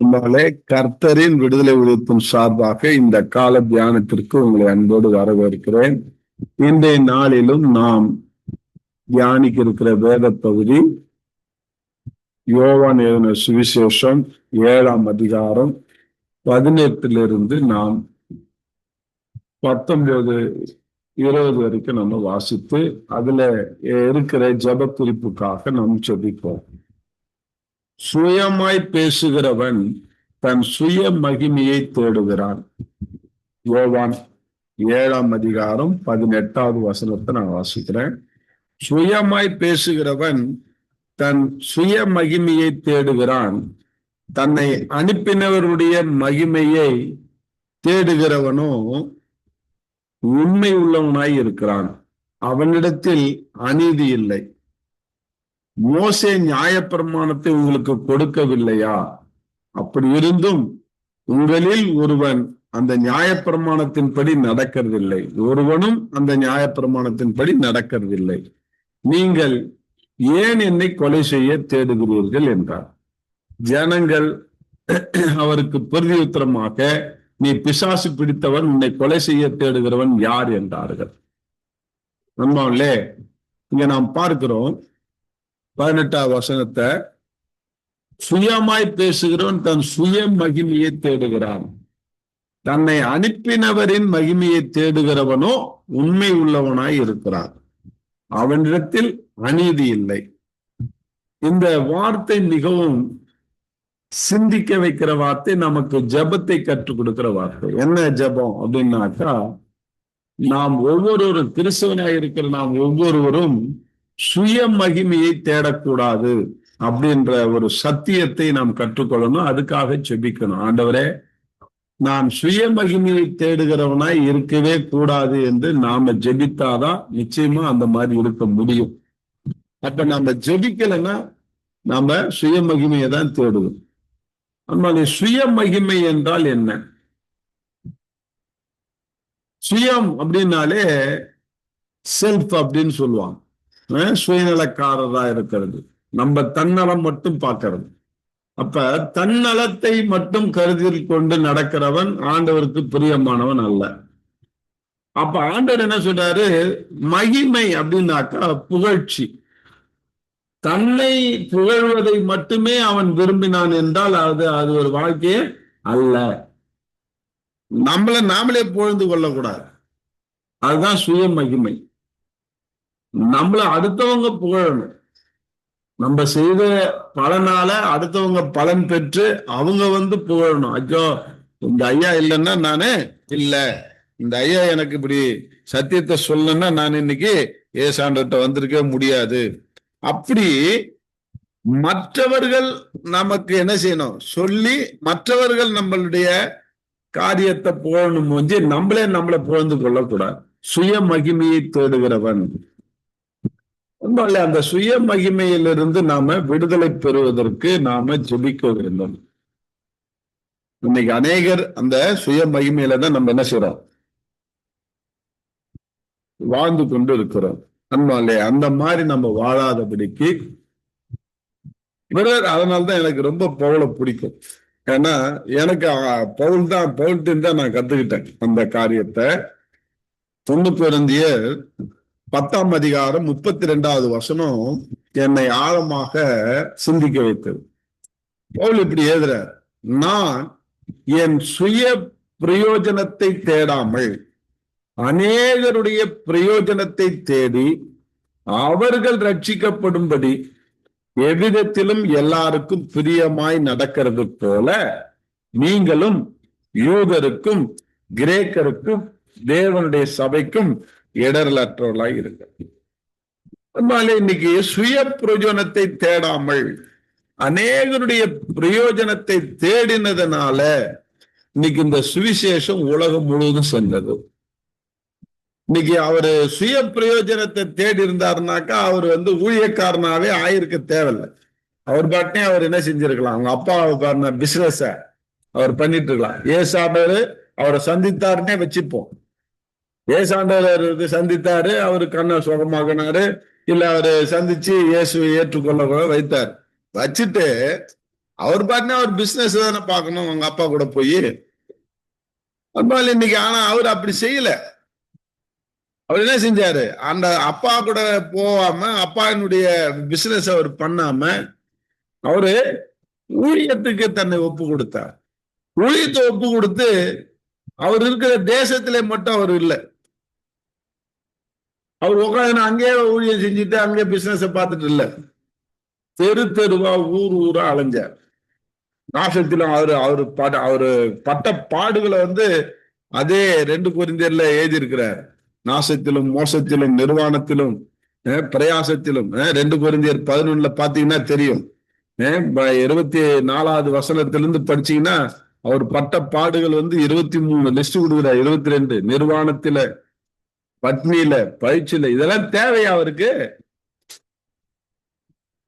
நம்மளே கர்த்தரின் விடுதலை உறுத்தும் சார்பாக இந்த கால தியானத்திற்கு உங்களை அன்போடு வரவேற்கிறேன். இன்றைய நாளிலும் நாம் தியானிக்க இருக்கிற வேத பகுதி யோவான் எழுதின சுவிசேஷம் ஏழாம் அதிகாரம் பதினெட்டிலிருந்து நாம் பத்தொன்பது இருபது வரைக்கும் நம்ம வாசித்து அதுல இருக்கிற ஜப குறிப்புக்காக நாம் செபிப்போம் சுயமாய் பேசுகிறவன் தன் சுய மகிமையை தேடுகிறான். யோவான் ஏழாம் அதிகாரம் பதினெட்டாவது வசனத்தை நான் வாசிக்கிறேன். சுயமாய் பேசுகிறவன் தன் சுய மகிமையை தேடுகிறான். தன்னை அனுப்பினவருடைய மகிமையை தேடுகிறவனோ உண்மை உள்ளவனாய் இருக்கிறான். அவனிடத்தில் அநீதி இல்லை. மோசே நியாயப்பிரமாணத்தை உங்களுக்கு கொடுக்கவில்லையா? அப்படி இருந்தும் உங்களில் ஒருவன் அந்த நியாயப்பிரமாணத்தின்படி நடக்கிறதில்லை. ஒருவனும் அந்த நியாயப்பிரமாணத்தின்படி நடக்கிறதில்லை. நீங்கள் ஏன் என்னை கொலை செய்ய தேடுகிறீர்கள் என்றார். ஜனங்கள் அவருக்கு பிரதியுத்தரமாக நீ பிசாசு பிடித்தவன் உன்னை கொலை செய்ய தேடுகிறவன் யார்? என்றார்கள். நம்மளே இங்க நாம் பார்க்கிறோம் பதினெட்டாம் வசனத்தை சுயமாய் பேசுகிறவன் தன் சுய மகிமையை தேடுகிறான். தன்னை அனுப்பினவரின் மகிமையை தேடுகிறவனோ உண்மை உள்ளவனாய் இருக்கிறான். அவனிடத்தில் அநீதி இல்லை. இந்த வார்த்தை மிகவும் சிந்திக்க வைக்கிற வார்த்தை நமக்கு ஜபத்தை கற்றுக் கொடுக்கிற வார்த்தை. என்ன ஜபம் அப்படின்னாக்கா நாம் ஒவ்வொருவரும் கிறிஸ்தவனாக இருக்கிற நாம் ஒவ்வொருவரும் சுய மகிமையை தேடக்கூடாது அப்படின்ற ஒரு சத்தியத்தை நாம் கற்றுக்கொள்ளணும். அதுக்காக செபிக்கணும் ஆண்டவரே நான் சுய மகிமையை தேடுகிறவனாய் இருக்கவே கூடாது என்று நாம ஜெபித்தாதான் நிச்சயமா அந்த மாதிரி இருக்க முடியும். அப்ப நம்ம ஜெபிக்கலைன்னா நாம சுய மகிமையை தான் தேடுவோம். அதனால சுய மகிமை என்றால் என்ன? சுயம் அப்படின்னாலே செல்ஃப் அப்படின்னு சொல்லுவாங்க. சுயநலக்காரரா இருக்கிறது. நம்ம தன்னலம் மட்டும் பார்க்கறது. அப்ப தன்னலத்தை மட்டும் கருதி கொண்டு நடக்கிறவன் ஆண்டவருக்கு பிரியமானவன் அல்ல. அப்ப ஆண்டவர் என்ன சொல்றாரு? மகிமை அப்படின்னாக்கா புகழ்ச்சி. தன்னை புகழ்வதை மட்டுமே அவன் விரும்பினான் என்றால் அது அது ஒரு வாழ்க்கையே அல்ல. நம்மள நாமளே புகழ்ந்து கொள்ளக்கூடாது. அதுதான் சுய மகிமை. நம்மள அடுத்தவங்க புகழணும். நம்ம செய்த பலனால அடுத்தவங்க பலன் பெற்று அவங்க வந்து புகழணும். ஐயோ இந்த ஐயா இல்லைன்னா நானு இல்ல. இந்த ஐயா எனக்கு இப்படி சத்தியத்தை சொல்லணும்னா நான் இன்னைக்கு ஏசாண்டர்கிட்ட வந்திருக்க முடியாது. அப்படி மற்றவர்கள் நமக்கு என்ன செய்யணும்? சொல்லி மற்றவர்கள் நம்மளுடைய காரியத்தை புகழணும் வந்து நம்மளே நம்மளை புகழ்ந்து கொள்ளக்கூடாது. சுய மகிமையை தேடுகிறவன். அந்த சுய மகிமையிலிருந்து நாம விடுதலை பெறுவதற்கு நாம ஜெபிக்க வேண்டும். இன்னைக்கு அநேகர் அந்த சுய மகிமையில தான் நம்ம என்ன செய்யறோம் வாழ்ந்து கொண்டு இருக்கிறோம். அன்பாலே அந்த மாதிரி நம்ம வாழாதபடிக்கு பிறர் அதனால்தான் எனக்கு ரொம்ப பவுல பிடிக்கும். ஏன்னா எனக்கு பவுல் தான் பவுல்ட்டு தான் நான் கத்துக்கிட்டேன் அந்த காரியத்தை. தொண்டு பிறந்திய பத்தாம் அதிகாரம் முப்பத்தி ரெண்டாவது வசனம் என்னை ஆழமாக சிந்திக்க வைத்தது. பவுல் இப்படி எழுதுற நான் என் சுய பிரயோஜனத்தை தேடாமல் அநேகருடைய பிரயோஜனத்தை தேடி அவர்கள் ரட்சிக்கப்படும்படி எவ்விதத்திலும் எல்லாருக்கும் பிரியமாய் நடக்கிறது போல நீங்களும் யூதருக்கும் கிரேக்கருக்கும் தேவனுடைய சபைக்கும் இடரலற்றவர்களாக இருங்க அதனால இன்னைக்கு சுய பிரயோஜனத்தை தேடாமல் அநேகருடைய பிரயோஜனத்தை தேடினதுனால இன்னைக்கு இந்த சுவிசேஷம் உலகம் முழுவதும் சென்றது. இன்னைக்கு அவரு சுய பிரயோஜனத்தை தேடி இருந்தாருனாக்கா அவர் வந்து ஊழியக்காரனாவே ஆயிருக்க தேவையில்லை. அவர் பாட்டே அவர் என்ன செஞ்சிருக்கலாம். அவங்க அப்பா பிசினஸ அவர் பண்ணிட்டு இருக்கலாம். ஏசாண்டவர் அவரை சந்தித்தாருன்னே வச்சுப்போம். ஏசாண்டவர் சந்தித்தாரு அவரு கண்ணை சுகமாக்கினாரு. இல்ல அவரு சந்திச்சு இயேசுவை ஏற்றுக்கொள்ள வைத்தார். வச்சுட்டு அவர் பாட்டினா அவர் பிசினஸ் தானே பார்க்கணும் அவங்க அப்பா கூட போய். அதனால இன்னைக்கு ஆனா அவர் அப்படி செய்யல. அவர் என்ன செஞ்சாரு? அந்த அப்பா கூட போகாம அப்பாவினுடைய பிசினஸ் அவர் பண்ணாம அவரு ஊழியத்துக்கு தன்னை ஒப்பு கொடுத்தார். ஊழியத்தை ஒப்பு கொடுத்து அவர் இருக்கிற தேசத்திலே மட்டும் அவர் இல்லை. அவர் உட்காந்து அங்கேயே ஊழியம் செஞ்சுட்டு அங்கேயே பிசினஸ் பார்த்துட்டு இல்ல. தெரு தெருவா ஊர் ஊரா அலைஞ்சார். நாசத்திலும் அவரு அவரு பட அவரு பட்ட பாடுகளை வந்து அதே ரெண்டு குறிந்தியர்ல எழுதி இருக்கிறார் நாசத்திலும் மோசத்திலும் நிர்வாணத்திலும் பிரயாசத்திலும். ரெண்டு குறிந்தியர் பதினொன்னுல பாத்தீங்கன்னா தெரியும். இருபத்தி நாலாவது வசனத்திலிருந்து படிச்சீங்கன்னா அவர் பட்ட பாடுகள் வந்து இருபத்தி மூணு லிஸ்ட் கொடுக்குறார் இருபத்தி ரெண்டு. நிர்வாணத்துல பட்னியில பயிற்சியில இதெல்லாம் தேவையா அவருக்கு?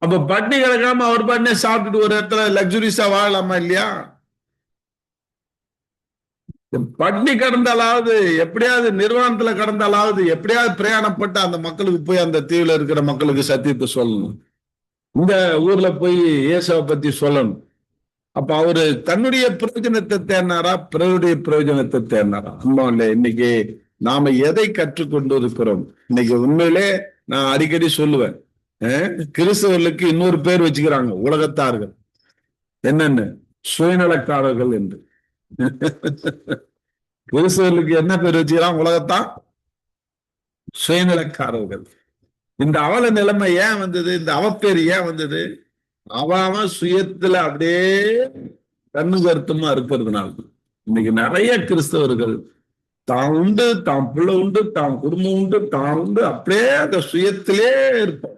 அப்ப பட்னி கிடக்காம அவர் பாட்டுனே சாப்பிட்டுட்டு ஒரு இடத்துல லக்ஸுரிஸா வாழலாமா இல்லையா? பட்னி கடந்தாலாவது எப்படியாவது நிர்வாணத்துல கடந்தாலாவது எப்படியாவது பிரயாணப்பட்டு அந்த மக்களுக்கு போய் அந்த தீவுல இருக்கிற மக்களுக்கு சத்தியத்தை சொல்லணும். இந்த ஊர்ல போய் இயேசுவை பத்தி சொல்லணும். அப்ப அவரு தன்னுடைய பிரயோஜனத்தை தேர்னாரா பிறருடைய பிரயோஜனத்தை தேர்னாரா அம்மா இல்ல இன்னைக்கு நாம எதை கற்றுக்கொண்டு இருக்கிறோம் இன்னைக்கு உண்மையிலே நான் அடிக்கடி சொல்லுவேன். கிறிஸ்தவர்களுக்கு இன்னொரு பேர் வச்சுக்கிறாங்க உலகத்தார்கள். என்னன்னு? சுயநலக்காரர்கள் என்று. கிறிஸ்தவர்களுக்கு என்ன பேர் வச்சுக்கிறான்? உலகத்தான்? சுயநலக்காரர்கள். இந்த அவல நிலைமை ஏன் வந்தது? இந்த அவப்பேர் ஏன் வந்தது? அவன் அவன் சுயத்துல அப்படியே கண்ணு கருத்துமா இருக்கிறதுனால. இன்னைக்கு நிறைய கிறிஸ்தவர்கள் தான் உண்டு தான் பிள்ளை உண்டு தான் குடும்பம் உண்டு தான் உண்டு அப்படியே அந்த சுயத்திலே இருப்போம்.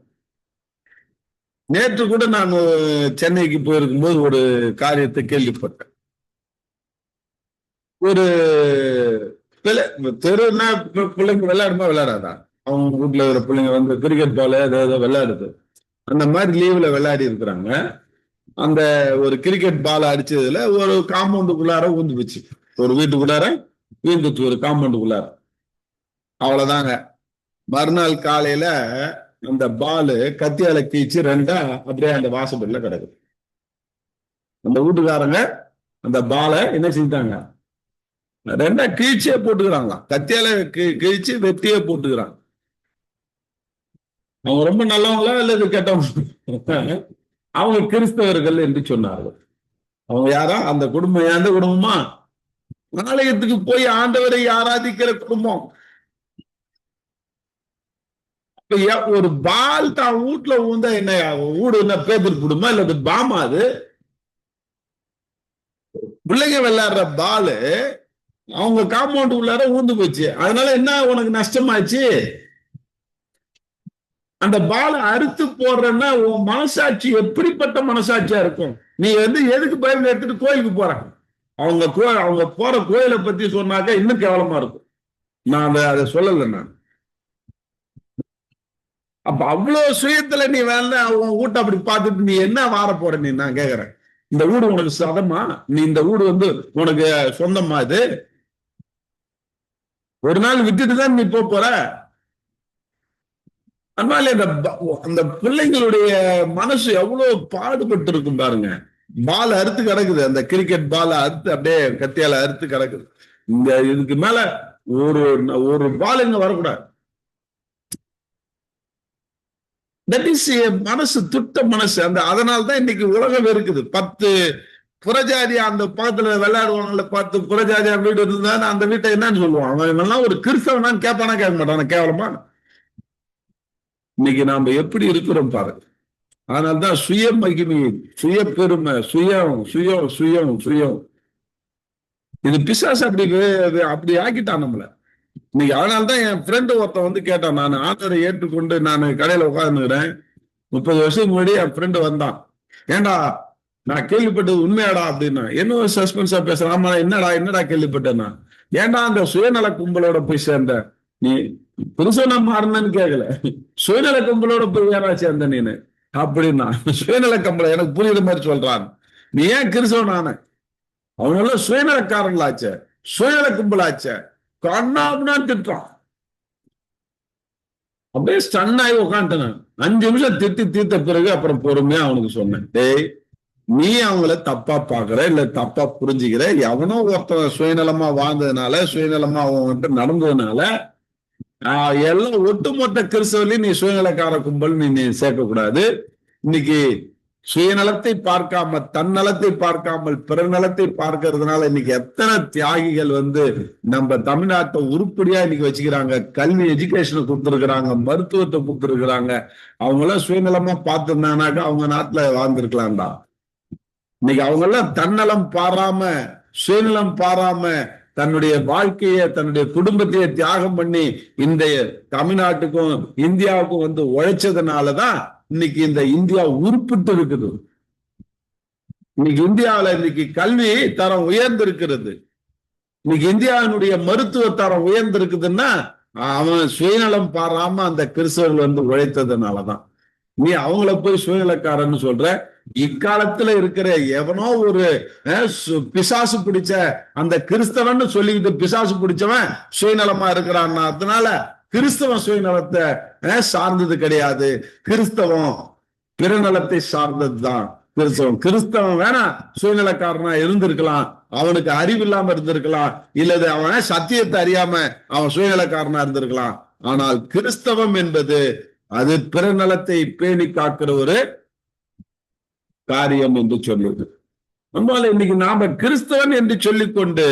நேற்று கூட நான் சென்னைக்கு போயிருக்கும் போது ஒரு காரியத்தை கேள்விப்பட்டேன். ஒரு பிள்ளை தெருனா பிள்ளைங்க விளையாடுமா விளையாடாதா? அவங்க வீட்டுல இருக்கிற பிள்ளைங்க வந்து கிரிக்கெட் பால் ஏதாவது விளையாடுது. அந்த மாதிரி லீவ்ல விளையாடி இருக்கிறாங்க. அந்த ஒரு கிரிக்கெட் பால் அடிச்சதுல ஒரு காம்பவுண்டுக்குள்ளார ஊந்து போச்சு ஒரு வீட்டுக்குள்ளார வீந்துச்சு ஒரு காம்பவுண்டுக்குள்ளார அவ்வளவுதாங்க. மறுநாள் காலையில அந்த பால் கத்தியால கீச்சு ரெண்டா அப்படியே அந்த வாசப்படியில கிடக்குது. அந்த வீட்டுக்காரங்க அந்த பாலை என்ன செஞ்சாங்க ரெண்டா கீழ்ச்சியே போட்டுக்கிறாங்களாம். கத்தியால கி- கிழிச்சு வெட்டியே போட்டுக்கிறாங்க. அவங்க ரொம்ப நல்லவங்களா அல்லது கெட்டவங்க அவங்க கிறிஸ்தவர்கள் என்று சொன்னார்கள். அவங்க யாரா? அந்த குடும்பம் எந்த குடும்பமா? ஆலயத்துக்கு போய் ஆண்டவரை ஆராதிக்கிற குடும்பம். ஒரு பால் தான் வீட்டுல ஊந்தா என்ன வீடு என்ன பேப்பர் குடும்பம் இல்ல அது பாமா அது? பிள்ளைங்க விளையாடுற பாலு அவங்க காம்பவுண்ட் உள்ளார ஊந்து போச்சு. அதனால என்ன உனக்கு நஷ்டமாச்சு? அந்த பாலை அறுத்து போடுறன்னா உன் மனசாட்சி எப்படிப்பட்ட மனசாட்சியா இருக்கும்? நீ வந்து எதுக்கு பைபிள் எடுத்துட்டு கோயிலுக்கு போற? அவங்க கோ அவங்க போற கோயிலை பத்தி சொன்னாக்க இன்னும் கேவலமா இருக்கும். நான் அதை அதை சொல்லலை நான். அப்ப அவ்வளவு சுயத்துல நீ வேலை உன் வீட்டை அப்படி பார்த்துட்டு நீ என்ன வார போற நீ? நான் கேக்குறேன் இந்த வீடு உனக்கு சதமா? நீ இந்த வீடு வந்து உனக்கு சொந்தமா இது? ஒரு நாள் விட்டுட்டு தான் நீ போற? அதனால அந்த பிள்ளைங்களுடைய மனசு எவ்வளவு பாடுபட்டு இருக்கும் பாருங்க. பால் அறுத்து கிடக்குது. அந்த கிரிக்கெட் பால் அறுத்து அப்படியே கத்தியால அறுத்து கிடக்குது. இந்த இதுக்கு மேல ஒரு ஒரு பால் இங்க வரக்கூடாது. தட் இஸ் மனசு துட்ட மனசு. அந்த அதனால தான் இன்னைக்கு உலகம் இருக்குது. பத்து புறஜாதி அந்த பக்கத்துல விளையாடுவாங்கல்ல பத்து புறஜாதியா வீடு இருந்தா அந்த வீட்டை என்னன்னு சொல்லுவான். அவன் இவன்லாம் ஒரு கிறிஸ்தவனான்னு கேட்பானா கேட்க மாட்டான்? கேவலமா? இன்னைக்கு நாம எப்படி இருக்கிறோம் பாருங்க. அதனால்தான் சுய மகிமை சுய பெருமை சுயம் சுயம் சுயம் சுயம். இது பிசாஸ் அப்படி வே- அப்படி ஆக்கிட்டான் நம்மள. இன்னைக்கு அதனால்தான் என் ஃப்ரெண்டு ஒருத்தன் வந்து கேட்டான் நான் ஆத்தரை ஏற்றுக்கொண்டு நான் கடையில உட்காந்துக்கிறேன் முப்பது வருஷத்துக்கு முன்னாடி என் ஃப்ரெண்டு வந்தான். ஏன்டா நான் கேள்விப்பட்டது உண்மையாடா? அப்படின்னா என்ன சஸ்பென்ஸா பேசுறேன் ஆமா என்னடா என்னடா கேள்விப்பட்டேன்னா? ஏன்டா அந்த சுயநல கும்பலோட போய் சேர்ந்த நீ புருஷனை மாறினு கேட்கல சுயநல கும்பலோட போய் யாரா சேர்ந்த நீனு? அப்படின்னா சுயநல கம்பளை எனக்கு புரியுற மாதிரி சொல்றான். நீ ஏன் கிறிஸ்தவனான அவனெல்லாம் சுயநலக்காரங்களாச்ச சுயநல கும்பலாச்ச கண்ணாப்னா திட்டுறான். அப்படியே ஸ்டன் ஆகி உட்காந்துட்டேன் அஞ்சு நிமிஷம் திட்டி தீர்த்த பிறகு அப்புறம் பொறுமையா அவனுக்கு சொன்னேன். டேய் நீ அவங்கள தப்பா பாக்குற இல்ல தப்பா புரிஞ்சுக்கிற? எவனோ ஒருத்தன் சுயநலமா வாழ்ந்ததுனால சுயநலமா அவன்கிட்ட நடந்ததுனால எல்லாம் ஒட்டுமொத்த கிறிஸ்தவர்களையும் நீ சுயநலக்கார கும்பல் நீ நீ இன்னைக்கு சுயநலத்தை பார்க்காம தன்னலத்தை பார்க்காமல் பிறநலத்தை பார்க்கறதுனால இன்னைக்கு எத்தனை தியாகிகள் வந்து நம்ம தமிழ்நாட்டை உருப்படியா இன்னைக்கு வச்சுக்கிறாங்க. கல்வி எஜுகேஷனை கொடுத்துருக்குறாங்க மருத்துவத்தை கொடுத்துருக்குறாங்க. அவங்க எல்லாம் சுயநலமா பார்த்துருந்தாங்கனாக்கா அவங்க நாட்டுல வாழ்ந்திருக்கலாம்டா. இன்னைக்கு அவங்க எல்லாம் தன்னலம் பாராம சுயநலம் பாராம தன்னுடைய வாழ்க்கையை தன்னுடைய குடும்பத்தையே தியாகம் பண்ணி இந்த தமிழ்நாட்டுக்கும் இந்தியாவுக்கும் வந்து உழைச்சதுனாலதான் இன்னைக்கு இந்த இந்தியா உருப்பிட்டு இருக்குது. இன்னைக்கு இந்தியாவில இன்னைக்கு கல்வி தரம் உயர்ந்திருக்கிறது. இன்னைக்கு இந்தியாவினுடைய மருத்துவ தரம் உயர்ந்திருக்குதுன்னா அவன் சுயநலம் பாராம அந்த கிறிஸ்தவர்கள் வந்து உழைத்ததுனாலதான். நீ அவங்கள போய் சுயநலக்காரன்னு சொல்ற இக்காலத்துல இருக்கிற எவனோ ஒரு பிசாசு பிடிச்ச அந்த கிறிஸ்தவன் சொல்லிக்கிட்டு பிசாசு பிடிச்சவன் சுயநலமா இருக்கிறான் அதனால கிறிஸ்தவன் சுயநலத்தை சார்ந்தது கிடையாது. கிறிஸ்தவம் பிறநலத்தை சார்ந்ததுதான். கிறிஸ்தவம் கிறிஸ்தவன் வேணா சுயநலக்காரனா இருந்திருக்கலாம். அவனுக்கு அறிவு இல்லாம இருந்திருக்கலாம். இல்லது அவன் சத்தியத்தை அறியாம அவன் சுயநலக்காரனா இருந்திருக்கலாம். ஆனால் கிறிஸ்தவம் என்பது அது பிறநலத்தை பேணி காக்கிற ஒரு காரியம் என்று சொல்லுது. நம்மால இன்னைக்கு நாம கிறிஸ்தவன் என்று சொல்லிக்கொண்டு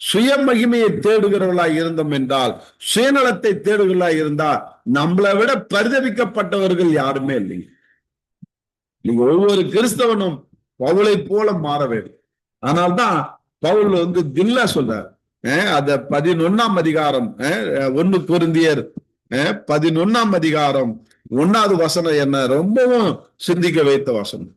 சுய மகிமையை தேடுகிறவர்களா இருந்தோம் என்றால் சுயநலத்தை தேடுகிறவர்களா இருந்தால் நம்மளை விட பரிதவிக்கப்பட்டவர்கள் யாருமே இல்லைங்க. நீங்க ஒவ்வொரு கிறிஸ்தவனும் பவுளை போல மாற வேண்டும். ஆனால்தான் பவுல் வந்து தில்லா சொல்றார். அத பதினொன்னாம் அதிகாரம் ஒன்னு பொருந்தியர் பதினொன்னாம் அதிகாரம் ஒன்னாவது வசனம் என்ன? ரொம்பவும் சிந்திக்க வைத்த வசனம்.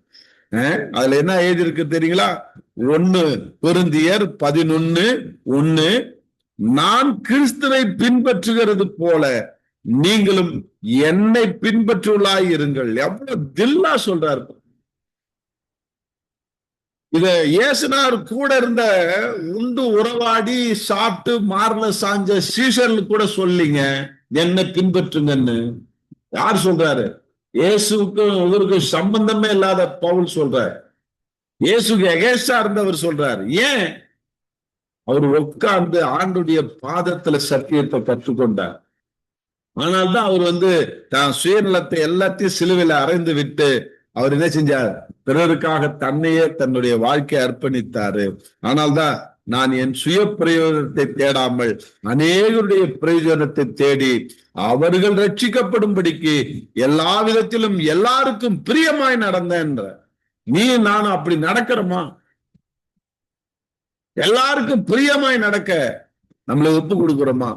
அதுல என்ன எழுதியிருக்கு தெரியுங்களா? ஒன்னு பெருந்தியர் பதினொன்னு ஒன்னு நான் கிறிஸ்துவை பின்பற்றுகிறது போல நீங்களும் என்னை பின்பற்றுள்ளாய் இருங்கள். எவ்வளவு தில்லா சொல்றாரு. இத இயேசுனார் கூட இருந்த உண்டு உறவாடி சாப்பிட்டு மார்ல சாஞ்ச சீசன் கூட சொல்லிங்க என்ன பின்பற்றுங்கன்னு. யார் சொல்றாரு? இயேசுக்கும் இவருக்கும் சம்பந்தமே இல்லாத பவுல் சொல்றார். இயேசுக்கு எகேஸ்டா இருந்தவர் சொல்றார். ஏன்? அவர் உட்கார்ந்து ஆண்டுடைய பாதத்துல சத்தியத்தை கற்றுக்கொண்டார். ஆனால்தான் அவர் வந்து தான் சுயநலத்தை எல்லாத்தையும் சிலுவையில அறைந்து விட்டு அவர் என்ன செஞ்சார்? பிறருக்காக தன்னையே தன்னுடைய வாழ்க்கையை அர்ப்பணித்தாரு. ஆனால்தான் நான் என் சுய பிரயோஜனத்தை தேடாமல் அநேகருடைய பிரயோஜனத்தை தேடி அவர்கள் ரட்சிக்கப்படும்படிக்கு எல்லா விதத்திலும் எல்லாருக்கும் பிரியமாய் நடந்தேன்ற நீ நானும் அப்படி நடக்கிறோமா? எல்லாருக்கும் பிரியமாய் நடக்க நம்மளை ஒப்பு கொடுக்கிறோமா?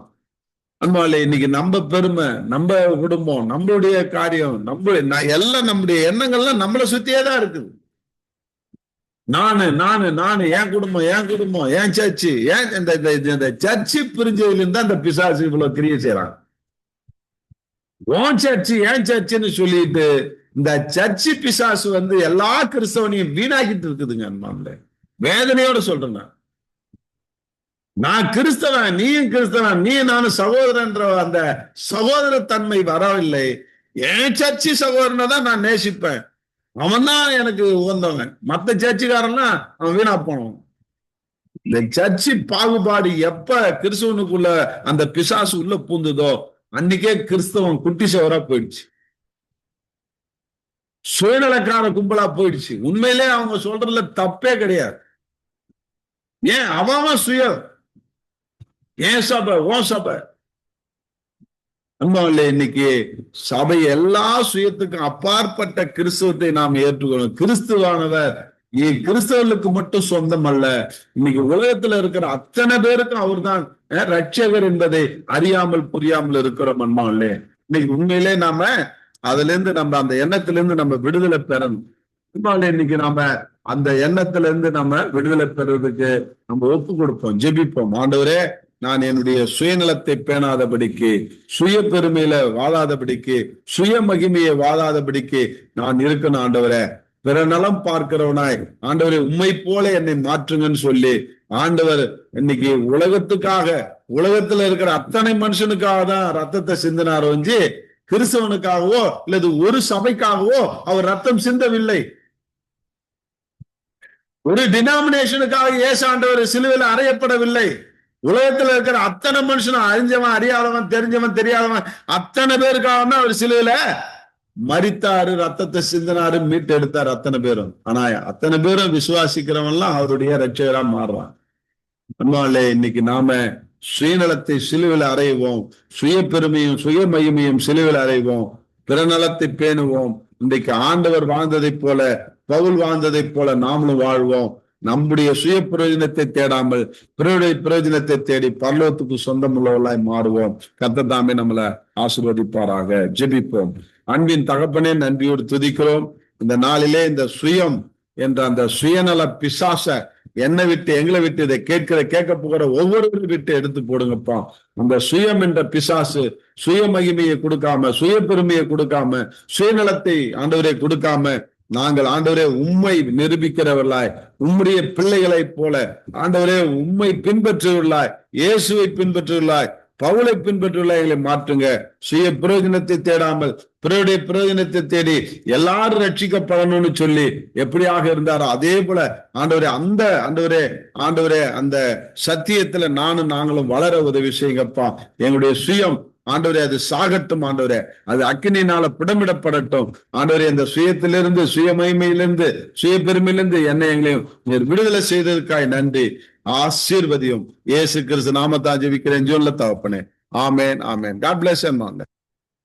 அன்பாலே இன்னைக்கு நம்ம பெருமை நம்ம குடும்பம் நம்மளுடைய காரியம் நம்ம எல்லாம் நம்முடைய எண்ணங்கள்லாம் நம்மளை சுத்தியே தான் இருக்குது. நானு நானு நானு என் குடும்பம் என் குடும்பம் என் சர்ச்சு ஏன் இந்த இந்த சர்ச்சு பிரிஞ்சதுல இருந்தா இந்த பிசாசு இவ்வளவு கிரிய செய்யறான் ஓன் சர்ச்சு ஏன் சர்ச்சுன்னு சொல்லிட்டு இந்த சர்ச்சு பிசாசு வந்து எல்லா கிறிஸ்தவனையும் வீணாக்கிட்டு இருக்குதுங்க அன்பான்ல. வேதனையோட சொல்றேன் நான். கிறிஸ்தவன் நீயும் கிறிஸ்தவன் நீ நானும் சகோதரன்ற அந்த சகோதர தன்மை வரவில்லை. என் சர்ச்சி சகோதரனை தான் நான் நேசிப்பேன். அவன் தான் எனக்கு உகந்தவன். மத்த சர்ச்சுக்காரன்னா அவன் வீணா போனவன். இந்த சர்ச்சி பாகுபாடு எப்ப கிறிஸ்தவனுக்குள்ள அந்த பிசாசு உள்ள பூந்துதோ அன்னைக்கே கிறிஸ்தவம் குட்டி சவரா போயிடுச்சு. சுயநலக்கார கும்பலா போயிடுச்சு. உண்மையிலே அவங்க சொல்றதுல தப்பே கிடையாது. ஏன்? அவன் சுயம் ஏன் சபை? ஓ சபை. அன்பாவில்லை இன்னைக்கு சபை எல்லா சுயத்துக்கும் அப்பாற்பட்ட கிறிஸ்துவத்தை நாம் ஏற்றுக்கணும் கிறிஸ்துவானவர் கிறிஸ்தவர்களுக்கு மட்டும் சொந்தம் அல்ல இன்னைக்கு உலகத்துல இருக்கிற அத்தனை பேருக்கும் அவர் தான் ரட்சகர் என்பதை அறியாமல் புரியாமல் இருக்கிறோம் அன்பாவில்லை இன்னைக்கு உண்மையிலே நாம அதுல இருந்து நம்ம அந்த எண்ணத்துல இருந்து நம்ம விடுதலை பெறணும். இன்னைக்கு நாம அந்த எண்ணத்துல இருந்து நம்ம விடுதலை பெறுறதுக்கு நம்ம ஒப்பு கொடுப்போம் ஜெபிப்போம். ஆண்டவரே நான் என்னுடைய சுயநலத்தை பேணாதபடிக்கு சுய பெருமையில வாழாதபடிக்கு சுய மகிமையை வாழாதபடிக்கு நான் இருக்கணும் ஆண்டவரே. பிற நலம் பார்க்கிறவனாய். ஆண்டவரை உண்மை போல என்னை மாற்றுங்கன்னு சொல்லி ஆண்டவர் இன்னைக்கு உலகத்துக்காக உலகத்துல இருக்கிற அத்தனை மனுஷனுக்காக தான் ரத்தத்தை சிந்தினார் வந்து கிறிஸ்தவனுக்காகவோ இல்லது ஒரு சபைக்காகவோ அவர் ரத்தம் சிந்தவில்லை. ஒரு டினாமினேஷனுக்காக இயேசு ஆண்டவர் சிலுவையில் அறையப்படவில்லை. உலகத்துல இருக்கிற அத்தனை மனுஷனும் அறிஞ்சவன் அறியாதவன் தெரிஞ்சவன் தெரியாதவன் அத்தனை பேருக்காக தான் அவர் சிலுவையில மறித்தாரு ரத்தத்தை சிந்தினாரு மீட்டு எடுத்தாரு அத்தனை பேரும். ஆனா அத்தனை பேரும் விசுவாசிக்கிறவன்லாம் அவருடைய ரட்சகரா மாறுறான். அன்பாலே இன்னைக்கு நாம சுயநலத்தை சிலுவில் அறைவோம். சுய பெருமையும் சுய மகிமையும் சிலுவில் அறைவோம். பிறநலத்தை பேணுவோம். இன்றைக்கு ஆண்டவர் வாழ்ந்ததைப் போல பவுல் வாழ்ந்ததைப் போல நாமளும் வாழ்வோம். நம்முடைய சுய பிரயோஜனத்தை தேடாமல் பிறருடைய பிரயோஜனத்தை தேடி பரலோகத்துக்கு சொந்தமுள்ளவர்களாய் மாறுவோம். கத்த தாமே நம்மளை ஆசிர்வதிப்பாராக. ஜெபிப்போம். அன்பின் தகப்பனே நன்றியோடு துதிக்கிறோம். இந்த நாளிலே இந்த சுயம் என்ற அந்த சுயநல பிசாச என்னை விட்டு எங்களை விட்டு இதை கேட்கிற கேட்க போகிற ஒவ்வொருவரும் விட்டு எடுத்து போடுங்கப்பா. அந்த சுயம் என்ற பிசாசு சுய மகிமையை கொடுக்காம சுய பெருமையை கொடுக்காம சுயநலத்தை ஆண்டவரை கொடுக்காம நாங்கள் ஆண்டவரே உண்மை நிரூபிக்கிறவர்களாய் உம்முடைய பிள்ளைகளைப் போல ஆண்டவரே உண்மை பின்பற்றுவர்களாய் இயேசுவை பின்பற்றுவர்களாய் பவுலை பின்பற்றுள்ளவைகளை மாற்றுங்க. சுய பிரயோஜனத்தை தேடாமல் பிறருடைய பிரயோஜனத்தை தேடி எல்லாரும் ரட்சிக்கப்படணும்னு சொல்லி எப்படியாக இருந்தாரோ அதே போல ஆண்டவரே அந்த ஆண்டவரே ஆண்டவரே அந்த சத்தியத்துல நானும் நாங்களும் வளர உதவி செய்யுங்கப்பா. எங்களுடைய சுயம் ஆண்டவரே அது சாகட்டும் ஆண்டவரே. அது அக்கினினால பிடமிடப்படட்டும். ஆண்டவரே அந்த சுயத்திலிருந்து சுயமகிமையிலிருந்து சுய பெருமையிலிருந்து என்னை எங்களையும் விடுதலை செய்ததற்காய் நன்றி ஆசீர்வதியும். இயேசு கிறிஸ்து நாமத்தான் ஜெபிக்கிறேன் ஜூன்ல தகப்பனே. ஆமேன் ஆமேன். காட் பிளஸ் வாங்க